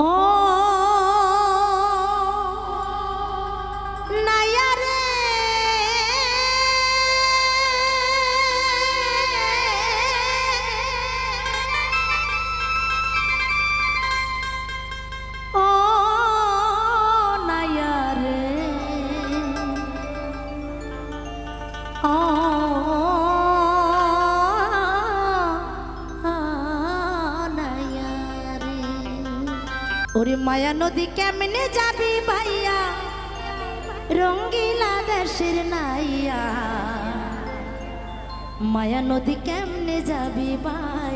Oh. ওরে মায়া নদী কেমনে যাবি ভাইয়া? রঙ্গিলা দেশের নাইয়া। মায়া নদী কেমনে যাবি ভাইয়া?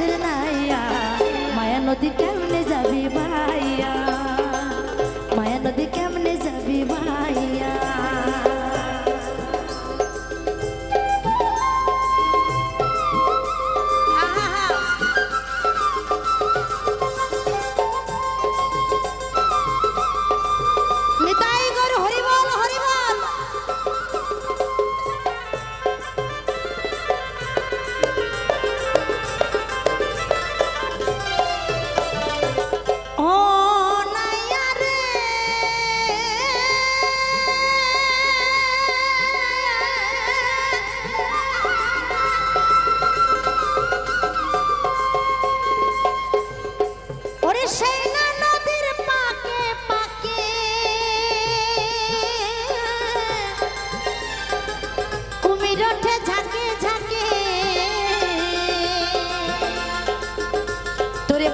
দেশের নাইয়া মায়া নদী কেমনে যাবি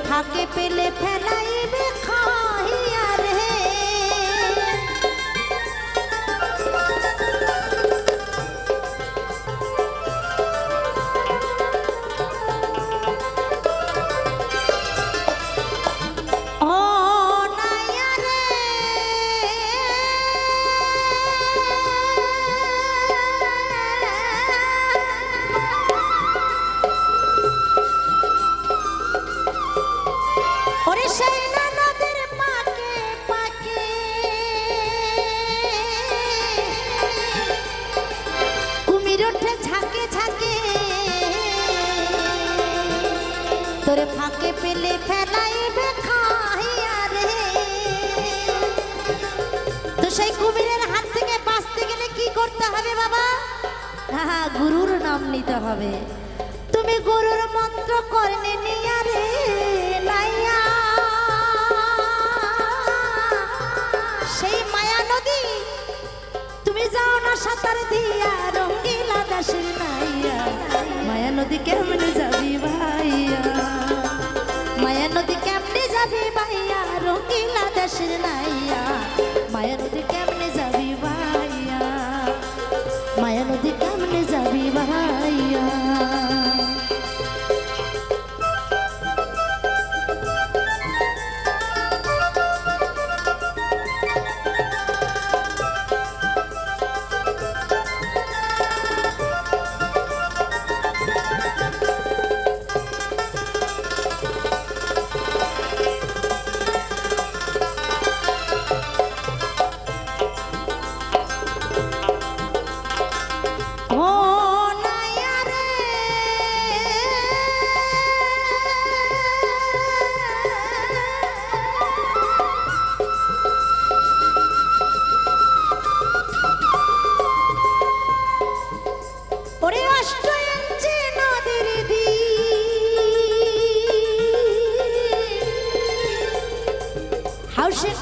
ফাঁকে পেলে ফেলাইবে তোরে ফাঁকে পেলে ফেলাইবে খাইয়া রে। তো সেই কুমিরের হাত থেকে বাঁচতে গেলে কি করতে হবে বাবা? হ্যাঁ গুরুর নাম নিতে হবে। তুমি গুরুর মন্ত্র করলে নিয়া রে নাইয়া সেই মায়া নদী, তুমি যাও না সাঁতার দিয়া, রঙ্গিলা দাসের নাইয়া মায়া নদী কেমনে দাসের নাইয়া মায়া নদী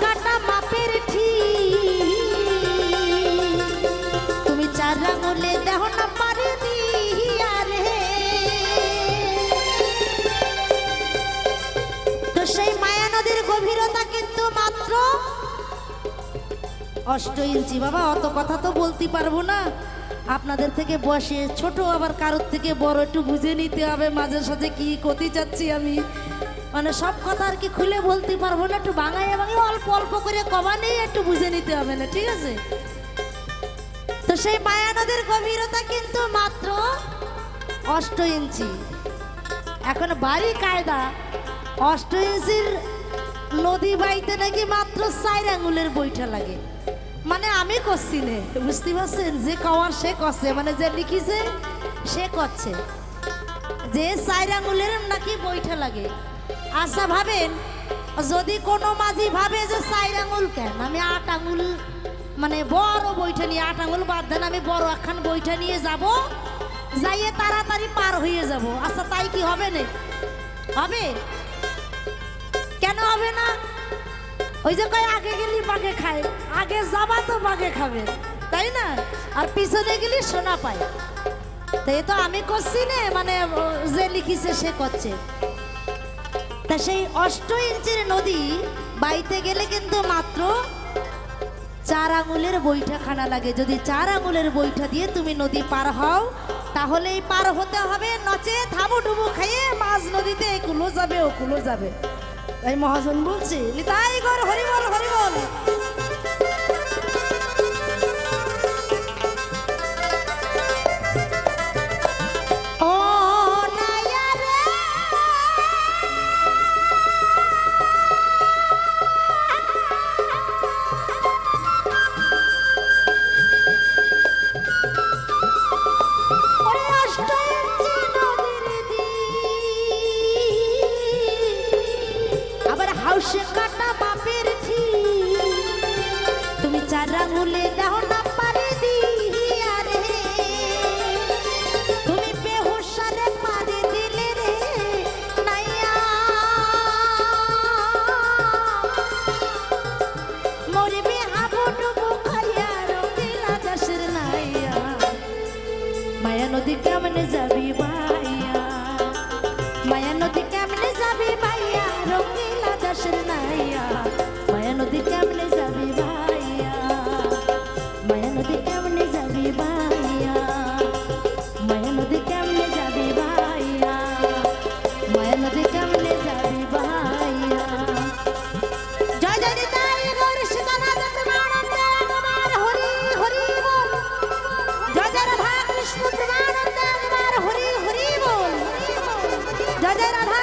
কাটা মাপের ঠিক তুমি চার আঙুলে দেহ না পারে তো সেই মায়া নদীর গভীরতা কিন্তু মাত্র অষ্ট ইঞ্চি। বাবা, অত কথা তো বলতে পারব না। আপনাদের থেকে বসে, ছোট আবার কারোর থেকে বড়, একটু বুঝে নিতে হবে মাঝে সাথে কি করতে চাচ্ছি আমি। মানে সব কথা আর কি খুলে বলতে পারব না, একটু বাঙাই বাঙাই অল্প অল্প করে কমা নিয়ে একটু বুঝে নিতে হবে না, ঠিক আছে? তো সেই মায়া নদীর গভীরতা কিন্তু মাত্র অষ্ট ইঞ্চি। এখন বাড়ি কায়দা, অষ্ট ইঞ্চির নদী বাইতে নাকি মাত্র চার আঙুলের বইটা লাগে। মানে আমি করছি নে। বুঝতে পারছেন? যে কওয়ার সে করছে। মানে যে লিখিছে সে করছে। যে চার আঙুলের নাকি বইটা লাগে। আচ্ছা ভাবেন, যদি কোনো মাঝি ভাবে যে চার আঙুল কেন? আমি আট আঙুল মানে বড় বইটা নিয়ে, আট আঙুল বাদ দেন, আমি বড় একখান বইটা নিয়ে যাব, যাইয়ে তাড়াতাড়ি পার হয়ে যাব। আচ্ছা তাই কি হবে না? হবে? কেন হবে না? ওই যে কয়, আগে গেলি বাঘে খায়, আগে যাবা তো বাঘে খাবে, তাই না? আর পিছনে গেলি সোনা পায়। তো এ তো আমি করছি না মানে যে লিখিছে সে করছে। তা সেই অষ্ট ইঞ্চির নদী বাইতে গেলে কিন্তু মাত্র চার আঙুলের বইটা খানা লাগে। যদি চার আঙুলের বইটা দিয়ে তুমি নদী পার হও, তাহলেই পার হতে হবে। নচে থামু ডুবু খাইয়ে মাঝ নদীতে একুলো যাবে, ওকুলো যাবে। তাই মহাজন বলছি তাই কর হরিবল হরিবল। রাধে রাধে